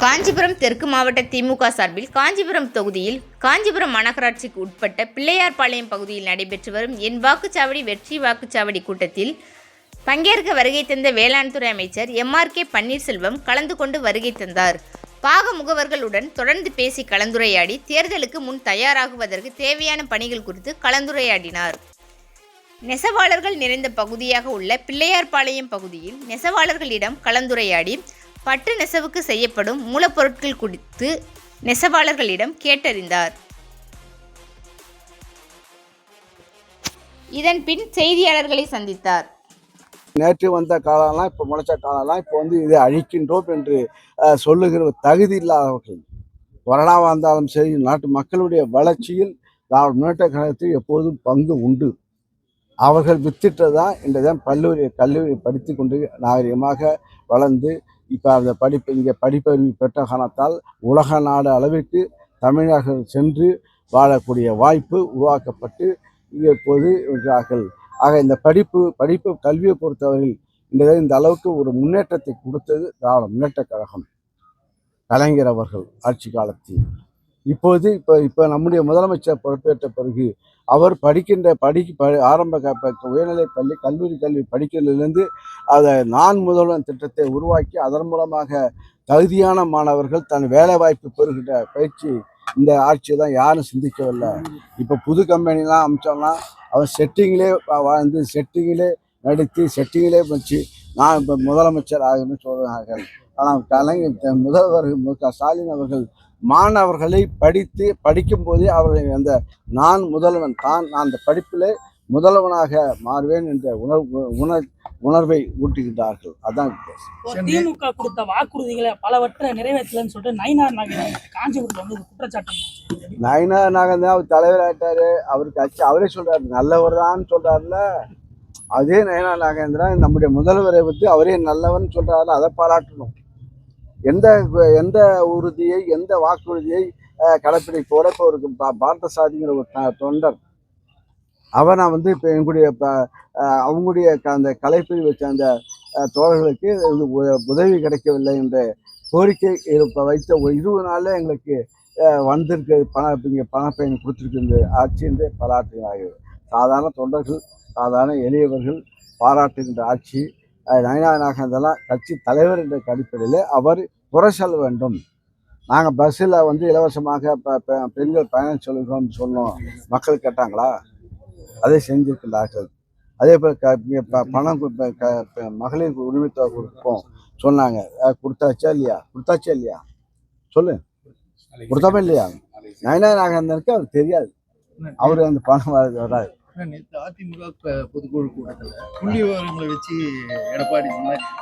காஞ்சிபுரம் தெற்கு மாவட்ட திமுக சார்பில் காஞ்சிபுரம் தொகுதியில் காஞ்சிபுரம் மாநகராட்சிக்கு உட்பட்ட பிள்ளையார்பாளையம் பகுதியில் நடைபெற்று வரும் என் வாக்குச்சாவடி வெற்றி வாக்குச்சாவடி கூட்டத்தில் பங்கேற்க வருகை தந்த வேளாண் துறை அமைச்சர் எம்ஆர்கே பன்னீர்செல்வம் கலந்து கொண்டு வருகை தந்தார். பாக முகவர்களுடன் தொடர்ந்து பேசி கலந்துரையாடி தேர்தலுக்கு முன் தயாராகுவதற்கு தேவையான பணிகள் குறித்து கலந்துரையாடினார். நெசவாளர்கள் நிறைந்த பகுதியாக உள்ள பிள்ளையார்பாளையம் பகுதியில் நெசவாளர்களிடம் கலந்துரையாடி பட்டு நெசவுக்கு செய்யப்படும் மூலப்பொருட்கள் குறித்து நெசவாளர்களிடம் கேட்டறிந்தார். இதன் பின் செய்தியாளர்களை சந்தித்தார். நேற்று வந்த காலம்லாம் இப்போ முளைச்ச காலம்லாம் இப்போ வந்து இதை அழிக்கின்றோம் என்று சொல்லுகிற தகுதி இல்லாதவர்கள். கொரோனாவாக இருந்தாலும் சரி நாட்டு மக்களுடைய வளர்ச்சியில் திராவிட முன்னேற்ற கழகத்தில் எப்போதும் பங்கு உண்டு. அவர்கள் வித்திட்டதான் இன்றைதான் கல்லூரி கல்லூரி படித்து கொண்டு நாகரிகமாக வளர்ந்து இப்போ அந்த படிப்பு இங்கே படிப்பறிவு பெற்ற காரணத்தால் உலக நாடு அளவிற்கு தமிழர்கள் சென்று வாழக்கூடிய வாய்ப்பு உருவாக்கப்பட்டு இங்கே இப்போது இருக்கிறார்கள் ஆக இந்த படிப்பு படிப்பு கல்வியை பொறுத்தவரையில் இந்த இந்த அளவுக்கு ஒரு முன்னேற்றத்தை கொடுத்தது திராவிட முன்னேற்ற கழகம். கலைஞர் அவர்கள் ஆட்சி காலத்தில். இப்போது இப்போ இப்போ நம்முடைய முதலமைச்சர் பொறுப்பேற்ற பிறகு அவர் படிக்கின்ற படி ப ஆரம்ப க- ப- உயர்நிலை பள்ளி கல்லூரி கல்வி படிக்கிறதுலேருந்து அதை நான் முதல்வன் திட்டத்தை உருவாக்கி அதன் மூலமாக தகுதியான மாணவர்கள் தன் வேலைவாய்ப்பு பெறுகின்ற பயிற்சி இந்த ஆட்சியை தான் யாரும் சிந்திக்கவில்லை. இப்போ புது கம்பெனிலாம் அமிச்சோம்னா அவன் செட்டிங்லே வாழ்ந்து செட்டிங்கிலே நடித்து செட்டிங்கிலே வச்சு நான் இப்போ முதலமைச்சர் ஆகணும்னு சொல்கிறார்கள் ஆனால் கலைஞர் முதல்வர் மு க ஸ்டாலின் அவர்கள் மாணவர்களை படித்து படிக்கும்போதே அவர்கள் அந்த நான் முதல்வன் தான் நான் அந்த படிப்பிலே முதல்வனாக மாறுவேன் என்ற உணர்வு உணர் உணர்வை ஊட்டுகின்றார்கள். அதான் திமுக கொடுத்த வாக்குறுதிகளை பலவற்றை நிறைவேற்றலன்னு சொல்லிட்டு நயினார் நகர் காஞ்சிபுரத்தில் வந்து குற்றச்சாட்டு நயனா நாகன் தான் அவர் தலைவர் ஆயிட்டாரு. அவருக்கு அச்சு அவரே சொல்றாரு நல்லவர் தான் சொல்றாருல. அதே நயனா நாகேந்திரன் நம்முடைய முதல்வரை பற்றி அவரே நல்லவன் சொல்றாரு அதை பாராட்டணும். எந்த எந்த உறுதியை எந்த வாக்குறுதியை கடைப்பிடிப்போட இப்போ ஒரு பா- பார்த்த சாதிங்கிற ஒரு த- தொண்டர் அவனை வந்து இப்போ எங்களுடைய ப- அவங்களுடைய அந்த கலைப்பிரிவு வச்ச அந்த தோழர்களுக்கு உ- உதவி கிடைக்கவில்லை என்ற கோரிக்கை இப்போ வைத்த ஒரு இருபது நாளில் எங்களுக்கு அஹ், வந்திருக்கு பண இங்கே பணப்பயன் கொடுத்துருக்கு ஆட்சி என்று பாராட்டுகிறார்கள் சாதாரண தொண்டர்கள் சாதாரண எளியவர்கள் பாராட்டுகின்ற ஆட்சி. நயனா நாகந்தெல்லாம் கட்சி தலைவர் என்ற அடிப்படையில் அவர் குறை வேண்டும். நாங்கள் பஸ்ஸில் வந்து இலவசமாக பெண்கள் பயணம் சொல்கிறோம்னு சொன்னோம். மக்கள் கேட்டாங்களா? அதை செஞ்சிருக்கிறார்கள் அதே போல் க பணம் க- மகளிர் உரிமை கொடுப்போம் சொன்னாங்க. கொடுத்தாச்சா இல்லையா? கொடுத்தாச்சா இல்லையா? சொல்லு. கொடுத்தாமே இல்லையா? நயனா நாகந்தனுக்கு அவர் தெரியாது. அவர் அந்த பணம் வராது. நேற்று அதிமுக பொதுக்குழு கூட்டத்தில் புள்ளி விவரங்களை வச்சு எடப்பாடி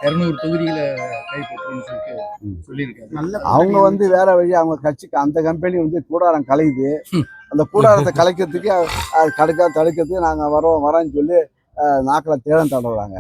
இரநூறு தொகுதிகளை கைப்பற்றுன்னு சொல்லிட்டு சொல்லியிருக்காரு. அவங்க வந்து வேற வழி அவங்க கட்சிக்கு அந்த கம்பெனி வந்து கூடாரம் கலையுது. அந்த கூடாரத்தை கலைக்கிறதுக்கு கடுக்கா தடுக்கிறதுக்கு நாங்கள் வரோம் வரோன்னு சொல்லி நாக்கில் தேடம் தடவுறாங்க.